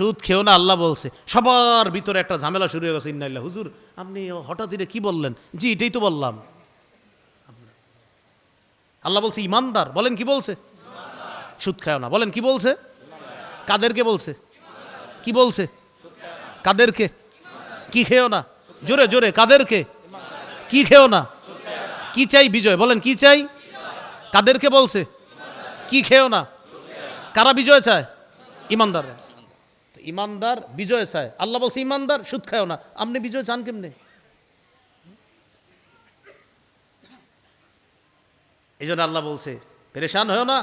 সুদ খেও না, আল্লাহ বলছে। সবার ভিতরে একটা ঝামেলা শুরু হয়ে গেছে ইন্নাইল্লাহ হুজুর, আপনি হঠাৎ কি বললেন? জি, এটাই তো বললাম। আল্লাহ বলছে, ইমানদার বলেন কি বলছে? সুদ খাও না। বলেন কি বলছে? কাদেরকে বলছে? কি বলছে? কাদেরকে? কি খেও না? জোরে জোরে, কাদেরকে? কি খেও না? কি চাই বিজয়? বলেন, কি চাই? কাদেরকে বলছে? কি খেও না? কারা বিজয় চায়? ইমানদার বিজয় চায়। আল্লাহ বলছে, ইমানদার সুদ খাও না। আপনি বিজয় চান কেমনে? এই জন্য আল্লাহ বলছে, পেরেশান হও না,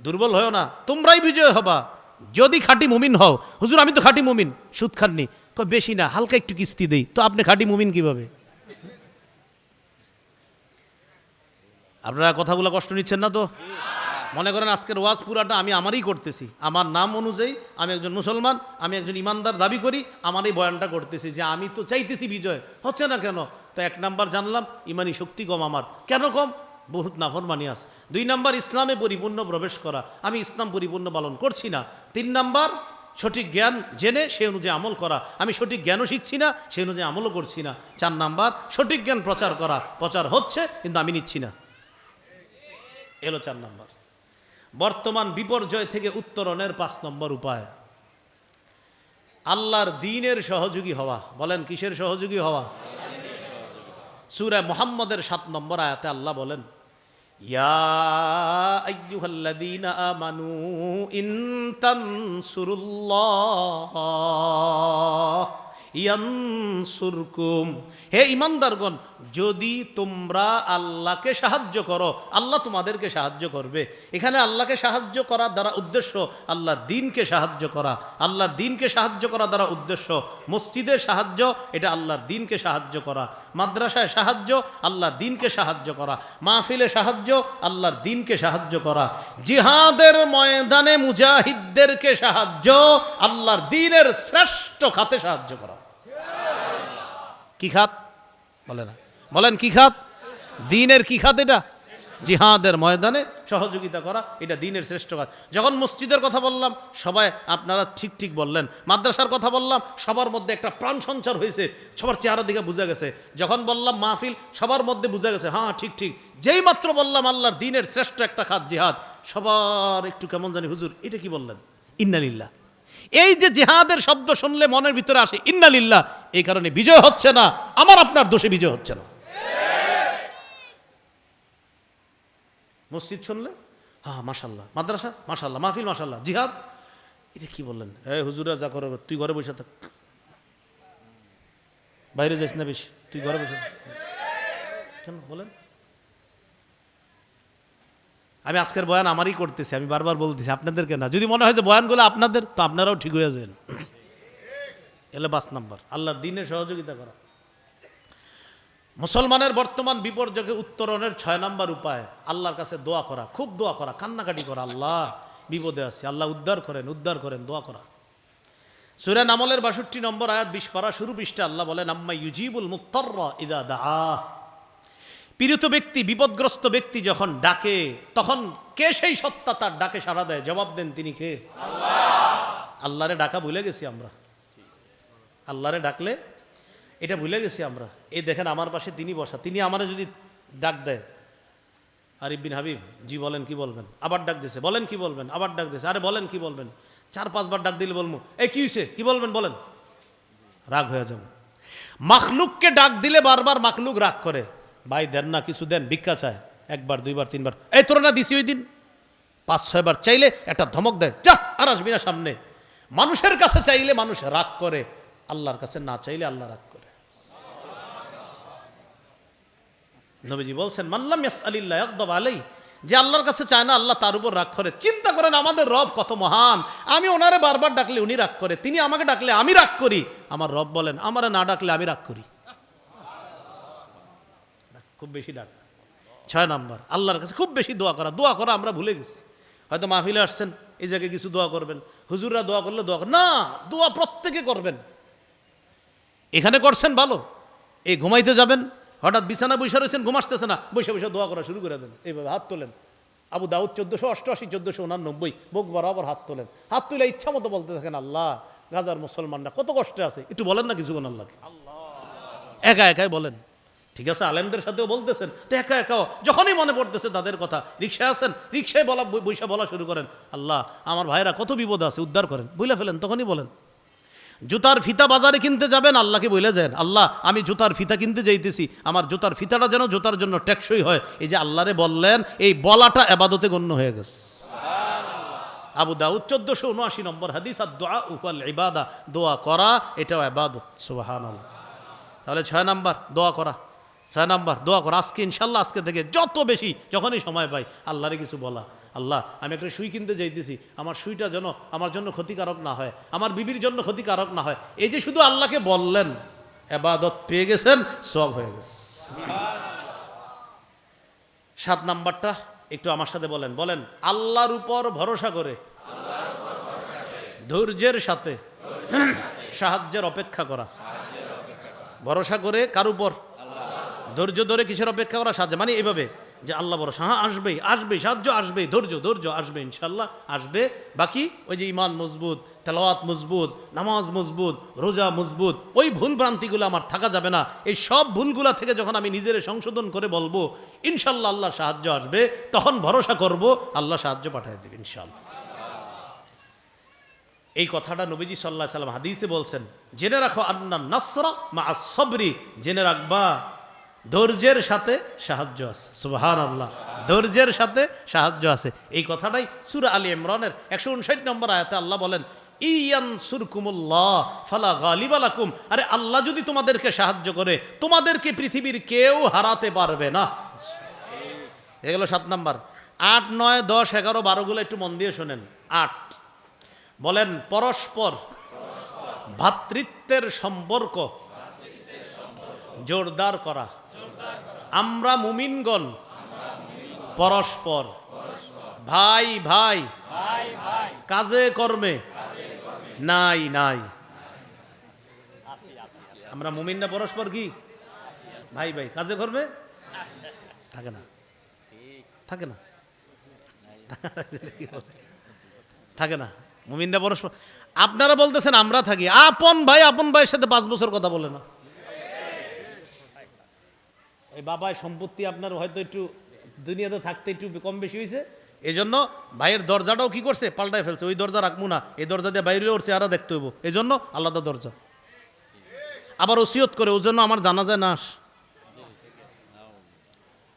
দুর্বল হও না, তোমরাই বিজয় হবা। যদি খাঁটি মুমিন হও, হুজুর, আমি তো খাঁটি মুমিন, সুদ খাননি। বেশি না, হালকা একটু কিস্তি দেই। তো আপনি খাঁটি মুমিন কীভাবে? আপনারা কথাগুলো কষ্ট নিচ্ছেন না তো? মনে করেন আজকের ওয়াজ পুরাটা আমি আমারই করতেছি। আমার নাম অনুযায়ী আমি একজন মুসলমান, আমি একজন ইমানদার দাবি করি, আমার এই বয়ানটা করতেছি যে আমি তো চাইতেছি বিজয়। হচ্ছে না কেন? তো এক নাম্বার জানলাম, ইমানি শক্তি কম আমার। কেন কম? বহুত নাফরমানি আছে। দুই নাম্বার, ইসলামে পরিপূর্ণ প্রবেশ করা। আমি ইসলাম পরিপূর্ণ পালন করছি না। তিন নাম্বার, সঠিক জ্ঞান জেনে সে অনুযায়ী আমল করা। আমি সঠিক জ্ঞানও শিখছি না, সে অনুযায়ী আমলও করছি না। চার নাম্বার, সঠিক জ্ঞান প্রচার করা। প্রচার হচ্ছে, কিন্তু আমি নিচ্ছি না। এলো চার নম্বর। বর্তমান বিপর্যয় থেকে উত্তরণের পাঁচ নম্বর উপায়। আল্লাহর দিনের সহযোগী হওয়া। বলেন, কিসের সহযোগী হওয়া? সুরে মোহাম্মদের সাত নম্বর আয়াতে আল্লাহ বলেন, ইয়া আইয়ুহাল্লাযীনা আমানু ইন তানসুরুল্লাহ। ইয়ানসুরকুম। হে ইমানদারগণ, যদি তোমরা আল্লাহকে সাহায্য করো, আল্লাহ তোমাদেরকে সাহায্য করবে। এখানে আল্লাহকে সাহায্য করার দ্বারা উদ্দেশ্য আল্লাহর দিনকে সাহায্য করা। আল্লাহর দিনকে সাহায্য করা দ্বারা উদ্দেশ্য মসজিদের সাহায্য, এটা আল্লাহর দিনকে সাহায্য করা। মাদ্রাসায় সাহায্য, আল্লাহর দিনকে সাহায্য করা। মাহফিলে সাহায্য, আল্লাহর দিনকে সাহায্য করা। জিহাদের ময়দানে মুজাহিদদেরকে সাহায্য, আল্লাহর দিনের শ্রেষ্ঠ খাতে সাহায্য করা। কি খাত? বলে না। বলেন, কি খাত? দিনের কি খাত এটা? জিহাদের ময়দানে সহযোগিতা করা, এটা দিনের শ্রেষ্ঠ কাজ। যখন মসজিদের কথা বললাম, সবাই আপনারা ঠিক ঠিক বললেন। মাদ্রাসার কথা বললাম, সবার মধ্যে একটা প্রাণ সঞ্চার হয়েছে, সবার চেহারা দিকে বোঝা গেছে। যখন বললাম মাহফিল, সবার মধ্যে বোঝা গেছে হ্যাঁ ঠিক ঠিক। যেই মাত্র বললাম আল্লাহর দিনের শ্রেষ্ঠ একটা খাত, জিহাদ, সবার একটু কেমন জানি, হুজুর, এটা কি বললেন? ইন্নালিল্লাহ। এই যে জেহাদের শব্দ শুনলে মনের ভিতরে আসে, ইন্নালিল্লাহ। এই কারণে বিজয় হচ্ছে না, আমার আপনার দোষে বিজয় হচ্ছে না। মসজিদ শুনলে? হ্যাঁ মাশাল্লাহ মাদ্রাসা? মাশাল্লাহ মাহফিল? মাশাল্লাহ জিহাদ? এটা কি বললেন? এ হুজুরা যা করো, তুই ঘরে বসে থাক। বাইরে যাইস না বেশি, তুই ঘরে বসে থাক। কেন? বলেন। আমি আজকের বয়ান আমারই করতেছি, আমি বারবার বলতেছি, আপনাদেরকে না। যদি মনে হয় যে বয়ানগুলো আপনাদের, তো আপনারাও ঠিক হয়ে যাবেন। এলে পাঁচ নাম্বার। আল্লাহর দিনের সহযোগিতা করা মুসলমানের বর্তমান বিপর্যয়কে উত্তরণের ছয় নাম্বার উপায়, আল্লাহর কাছে দোয়া করা, খুব দোয়া করা, কান্নাকাটি করা, আল্লাহ বিপদে আছে, আল্লাহ উদ্ধার করেন উদ্ধার করেন, দোয়া করা। সুরেন আমলের বাষট্টি নম্বর আয়াত বিশ পারা শুরু পৃষ্ঠে আল্লাহ বলেন, আম্মা ইউজিবুল মুক্তর ইদা দা পীড়িত ব্যক্তি, বিপদগ্রস্ত ব্যক্তি যখন ডাকে, তখন কে সেই সত্তা তার ডাকে সাড়া দেয়? জবাব দেন তিনি কে? আল্লাহরে ডাকা ভুলে গেছি আমরা। আল্লাহরে ডাকলে, এটা ভুলে গেছি আমরা। এই দেখেন আমার পাশে তিনি বসা, তিনি আমারে যদি ডাক দেয়, আরিফ বিন হাবিব, জি বলেন কি বলবেন? আবার ডাক দিছে, বলেন কি বলবেন? আবার ডাক দিছে, আরে বলেন কি বলবেন? চার, পাঁচবার ডাক দিলে বলব এই কি হয়েছে কি বলবেন? বলেন। রাগ হয়ে যাব। মাখলুককে ডাক দিলে বারবার মাখলুক রাগ করে, ভাই, দেন না, কিছু দেন, ভিক্ষা চায়। একবার, দুইবার, তিনবার। এই তোরা না দিছি ওই দিন? পাঁচ, ছয়বার চাইলে একটা ধমক দেয়, যা, আর আসবি না সামনে। মানুষের কাছে চাইলে মানুষ রাগ করে আল্লাহর কাছে না চাইলে আল্লাহ রাগ করে। নবীজি বলছেন মাল্লাম ইয়াস আলিল্লাহ একদম আলাই যে আল্লাহর কাছে চায় না, আল্লাহ তার উপর রাগ করে। চিন্তা করেন, আমাদের রব কত মহান। আমি ওনারে বারবার ডাকলে উনি রাগ করে, তিনি আমাকে ডাকলে আমি রাগ করি। আমার রব বলেন, আমারে না ডাকলে আমি রাগ করি। খুব বেশি ডাক। ছয় নম্বর, আল্লাহর কাছে খুব বেশি দোয়া করা। দোয়া করা আমরা ভুলে গেছি। হয়তো মাহফিলে আসছেন, এই জায়গায় কিছু দোয়া করবেন। হুজুররা দোয়া করলে দোয়া না, দোয়া প্রত্যেকে করবেন। এখানে করছেন ভালো। এই ঘুমাইতে যাবেন, হঠাৎ বিছানা বসে রয়েছেন ঘুমাসতেছে না। বসে বসে দোয়া করা শুরু করে দেন। এইভাবে হাত তোলেন। আবু দাউদ চোদ্দোশো অষ্টআশি, চোদ্দোশো উনানব্বই বুক বরাবর হাত তোলেন। হাত তুলে ইচ্ছা মতো বলতে থাকেন, আল্লাহ, গাজার মুসলমানরা কত কষ্টে আছে। একটু বলেন না কিছুক্ষণ আল্লাহকে একা একাই বলেন। ঠিক আছে, আলেমদের সাথেও বলতেছেন, তো একা একাও যখনই মনে পড়তেছে তাদের কথা, রিক্সায় আছেন, রিক্সায় বলা বইসা বলা শুরু করেন, আল্লাহ, আমার ভাইরা কত বিপদ আছে, উদ্ধার করেন। বুঝলে ফেলেন, তখনই বলেন জুতার ফিতা বাজারে কিনতে যাবেন? আল্লাহকে বলে যান। আল্লাহ আমি জুতার ফিতা কিনতে যাইতেছি। আমার জুতার ফিতাটা যেন জুতার জন্য টেকসই হয়। এই যে আল্লাহরে বললেন এই বলাটা এবাদতে গণ্য হয়ে গেছে। আবু দাউদ চোদ্দশো উনআশি নম্বর হাদিস আর দোয়া উপাল ইবাদা দোয়া করা এটাও এবাদত। সুবাহান তাহলে ছয় নাম্বার দোয়া করা। ছয় নাম্বার দোয়া করা। আজকে ইনশাল্লাহ আজকে থেকে যত বেশি যখনই সময় পাই আল্লাহরে কিছু বলা। আল্লাহ, আমি একটা সুই কিনতে যাইতেছি, আমার সুইটা যেন আমার জন্য ক্ষতিকারক না হয়, আমার বিবির জন্য ক্ষতিকারক না হয়, এই যে শুধু আল্লাহকে বললেন, এবাদত পেয়ে গেছেন সব হয়ে গেছে। সাত নাম্বারটা, একটু আমার সাথে বলেন বলেন, আল্লাহর উপর ভরসা করে, ধৈর্যের সাথে, সাহায্যের অপেক্ষা করা, ভরসা করে কার উপর? ধৈর্য ধরে কিসের অপেক্ষা করা? সাহায্য মানে এভাবে যে আল্লাহ ভরসা হ্যাঁ আসবেই আসবে সাহায্য আসবে ধৈর্য ধৈর্য আসবে ইনশাল্লাহ আসবে। বাকি ওই যে ইমান মজবুত, তেলাওয়াত মজবুত, নামাজ মজবুত, রোজা মজবুত, ওই ভুল ভ্রান্তিগুলো আমার থাকা যাবে না। এই সব ভুলগুলা থেকে যখন আমি নিজের সংশোধন করে বলব ইনশাল্লাহ আল্লাহ সাহায্য আসবে, তখন ভরসা করব, আল্লাহ সাহায্য পাঠিয়ে দেবে ইনশাল্লাহ এই কথাটা নবীজি সাল্লাহ সাল্লাম হাদিসে বলছেন, জেনে রাখো আন্না নাসরা মা সবরি জেনে রাখবা ধৈর্যের সাথে সাহায্য আছে। সুবাহান আল্লাহ ধৈর্যের সাথে সাহায্য আছে। এই কথাটাই সুরা আলী ইমরানের একশো উনষাট নম্বর আয়াতে আল্লাহ বলেন ইয়ান সুরকুমুল্লাহ ফালা গালিবালাকুম আরে আল্লাহ যদি তোমাদেরকে সাহায্য করে, তোমাদেরকে পৃথিবীর কেউ হারাতে পারবে না। এগুলো সাত নাম্বার। আট, নয়, দশ, এগারো বারোগুলো একটু মন দিয়ে শোনেন। আট। বলেন, পরস্পর ভ্রাতৃত্বের সম্পর্ক জোরদার করা। আমরা মুমিনগণ, পরস্পর। ভাই ভাই, কাজে, কর্মে, নাই নাই। আমরা মুমিনরা পরস্পর কি? ভাই ভাই, কাজে, কর্মে? থাকে না। থাকে না। থাকে না। মুমিনরা পরস্পর। আপনারা বলতেছেন আমরা থাকি। আপন ভাই, আপন ভাইয়ের সাথে পাঁচ বছর কথা বলে না। এই বাবায় সম্পত্তি আপনার হয়তো একটু দুনিয়াতে থাকতে একটু কম বেশি হয়েছে। এই জন্য ভাইয়ের দরজাটাও কি করছে? পাল্টায় ফেলছে। ওই দরজা রাখব না। এই দরজা দিয়ে বাইরে উঠছে আরও দেখতে হইব। এই জন্য আলাদা দরজা। আবার ওসিয়ত করে ওই জন্য আমার জানা যায় না আস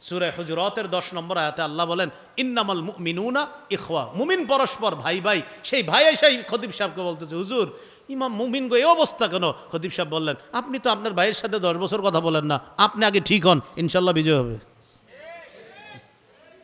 সুরে হুজরতের দশ নম্বর আয়াতে আল্লাহ বলেন, ইন্নামাল মিনুনা ইখওয়া। মুমিন পরস্পর ভাই ভাই, সেই ভাই সেই খদিব সাহেবকে বলতেছে, হুজুর, ইমাম মুমিন গো, এই অবস্থা কেন? খদিব সাহেব বললেন, আপনি তো আপনার ভাইয়ের সাথে দশ বছর কথা বলেন না, আপনি আগে ঠিক হন, ইনশাল্লাহ বিজয় হবে।